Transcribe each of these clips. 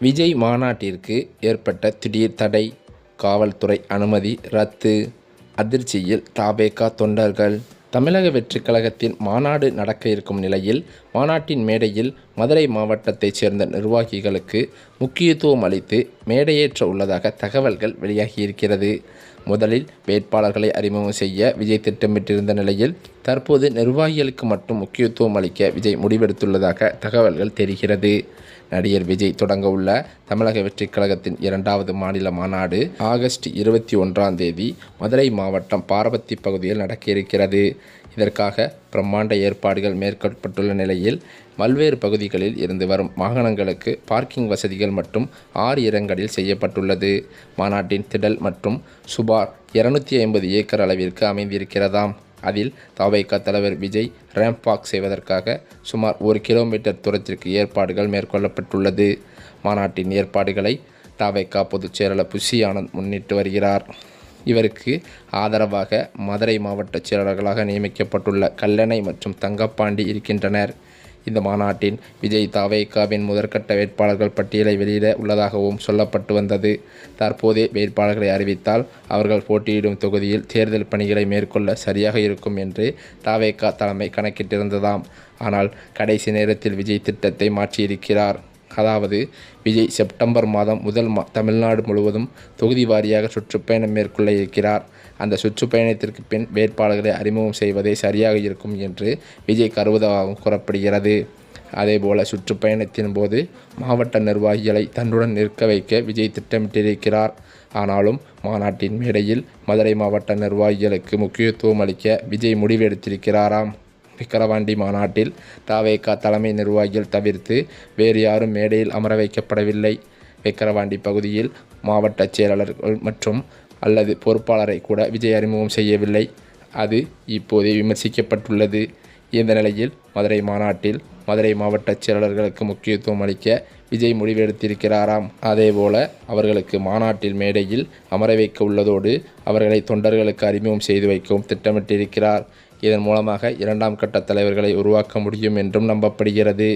விஜய் மாநாட்டிற்கு ஏற்பட்ட திடீர் தடை காவல்துறை அனுமதி ரத்து அதிர்ச்சியில் தாபேகா தொண்டர்கள். தமிழக வெற்றிக் கழகத்தின் மாநாடு நடக்க இருக்கும் நிலையில் மாநாட்டின் மேடையில் மதுரை மாவட்டத்தைச் சேர்ந்த நிர்வாகிகளுக்கு முக்கியத்துவம் அளித்து மேடையேற்ற உள்ளதாக தகவல்கள் வெளியாகியிருக்கிறது. முதலில் வேட்பாளர்களை அறிமுகம் செய்ய விஜய் திட்டமிட்டிருந்த நிலையில் தற்போது நிர்வாகிகளுக்கு மட்டும் முக்கியத்துவம் அளிக்க விஜய் முடிவெடுத்துள்ளதாக தகவல்கள் தெரிகிறது. நடிகர் விஜய் தொடங்க உள்ள தமிழக வெற்றிக் கழகத்தின் இரண்டாவது மாநில மாநாடு ஆகஸ்ட் இருபத்தி ஒன்றாம் தேதி மதுரை மாவட்டம் பாரபத்தி பகுதியில் நடக்க இருக்கிறது இதற்காக பிரம்மாண்ட ஏற்பாடுகள் மேற்கொள்ளப்பட்டுள்ள நிலையில் பல்வேறு பகுதிகளில் இருந்து வரும் வாகனங்களுக்கு பார்க்கிங் வசதிகள் மற்றும் ஆறு இடங்களில் செய்யப்பட்டுள்ளது. மாநாட்டின் திடல் மற்றும் சுபார் இருநூத்தி ஐம்பது ஏக்கர் அளவிற்கு அமைந்திருக்கிறதாம். அதில் தவைக தலைவர் விஜய் ரேம்ப் வாக் செய்வதற்காக சுமார் ஒரு கிலோமீட்டர் தூரத்திற்கு ஏற்பாடுகள் மேற்கொள்ளப்பட்டுள்ளது. மாநாட்டின் ஏற்பாடுகளை தவைக்க பொதுச் செயலாளர் புஷி ஆனந்த் முன்னிட்டு வருகிறார். இவருக்கு ஆதரவாக மதுரை மாவட்ட செயலாளர்களாக நியமிக்கப்பட்டுள்ள கல்லணை மற்றும் தங்கப்பாண்டி இருக்கின்றனர். இந்த மாநாட்டின் விஜய் தாவேகாவின் முதற்கட்ட வேட்பாளர்கள் பட்டியலை வெளியிட உள்ளதாகவும் சொல்லப்பட்டு வந்தது. தற்போதே வேட்பாளர்களை அறிவித்தால் அவர்கள் போட்டியிடும் தொகுதியில் தேர்தல் பணிகளை மேற்கொள்ள சரியாக இருக்கும் என்று தாவேகா தலைமை கணக்கிட்டிருந்ததாம். ஆனால் கடைசி நேரத்தில் விஜய் திட்டத்தை மாற்றியிருக்கிறார். அதாவது விஜய் செப்டம்பர் மாதம் முதல் மா தமிழ்நாடு முழுவதும் தொகுதி வாரியாக சுற்றுப்பயணம் மேற்கொள்ள இருக்கிறார். அந்த சுற்றுப்பயணத்திற்கு பின் வேட்பாளர்களை அறிமுகம் செய்வதே சரியாக இருக்கும் என்று விஜய் கருவதாகவும் கூறப்படுகிறது. அதேபோல சுற்றுப்பயணத்தின் போது மாவட்ட நிர்வாகிகளை தன்னுடன் நிற்க வைக்க விஜய் திட்டமிட்டிருக்கிறார். ஆனாலும் மாநாட்டின் மேடையில் மதுரை மாவட்ட நிர்வாகிகளுக்கு முக்கியத்துவம் அளிக்க விஜய் முடிவெடுத்திருக்கிறாராம். விக்கிரவாண்டி மாநாட்டில் தாவேகா தலைமை நிர்வாகிகள் தவிர்த்து வேறு யாரும் மேடையில் அமர வைக்கப்படவில்லை. விக்கிரவாண்டி பகுதியில் மாவட்ட செயலாளர்கள் மற்றும் அல்லது பொறுப்பாளரை கூட விஜய் அறிமுகம் செய்யவில்லை. அது இப்போதே விமர்சிக்கப்பட்டுள்ளது. இந்த நிலையில் மதுரை மாநாட்டில் மதுரை மாவட்ட செயலாளர்களுக்கு முக்கியத்துவம் அளிக்க விஜய் முடிவெடுத்திருக்கிறாராம். அதேபோல அவர்களுக்கு மாநாட்டில் மேடையில் அமர வைக்க உள்ளதோடு அவர்களை தொண்டர்களுக்கு அறிமுகம் செய்து வைக்கவும் திட்டமிட்டிருக்கிறார். இதன் மூலமாக இரண்டாம் கட்ட தலைவர்களை உருவாக்க முடியும் என்றும் நம்பப்படுகிறது.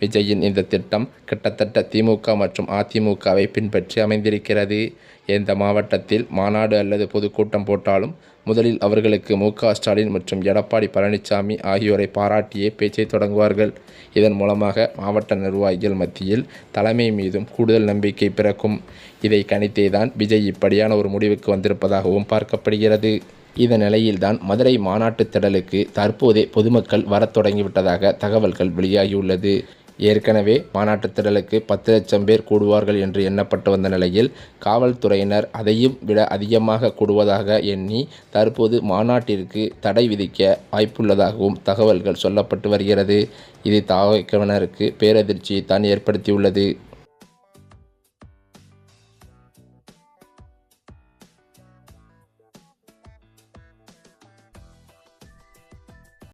விஜயின் இந்த திட்டம் கிட்டத்தட்ட திமுக மற்றும் அதிமுகவை பின்பற்றி அமைந்திருக்கிறது. எந்த மாவட்டத்தில் மாநாடு அல்லது பொதுக்கூட்டம் போட்டாலும் முதலில் அவர்களுக்கு மு ஸ்டாலின் மற்றும் எடப்பாடி பழனிசாமி ஆகியோரை பாராட்டியே பேச்சை தொடங்குவார்கள். இதன் மூலமாக மாவட்ட நிர்வாகிகள் மத்தியில் தலைமை மீதும் கூடுதல் நம்பிக்கை பிறக்கும். இதை கணித்தே தான் விஜய் இப்படியான ஒரு முடிவுக்கு வந்திருப்பதாகவும் பார்க்கப்படுகிறது. இந்த நிலையில்தான் மதுரை மாநாட்டுத் திடலுக்கு தற்போதே பொதுமக்கள் வரத் தொடங்கிவிட்டதாக தகவல்கள் வெளியாகியுள்ளது. ஏற்கனவே மாநாட்டுத் திடலுக்கு பத்து லட்சம் பேர் கூடுவார்கள் என்று எண்ணப்பட்டு வந்த நிலையில் காவல்துறையினர் அதையும் விட அதிகமாக கூடுவதாக எண்ணி தற்போது மாநாட்டிற்கு தடை விதிக்க வாய்ப்புள்ளதாகவும் தகவல்கள் சொல்லப்பட்டு வருகிறது. இது தாவைக்கவனருக்கு பேரதிர்ச்சியை தான் ஏற்படுத்தியுள்ளது.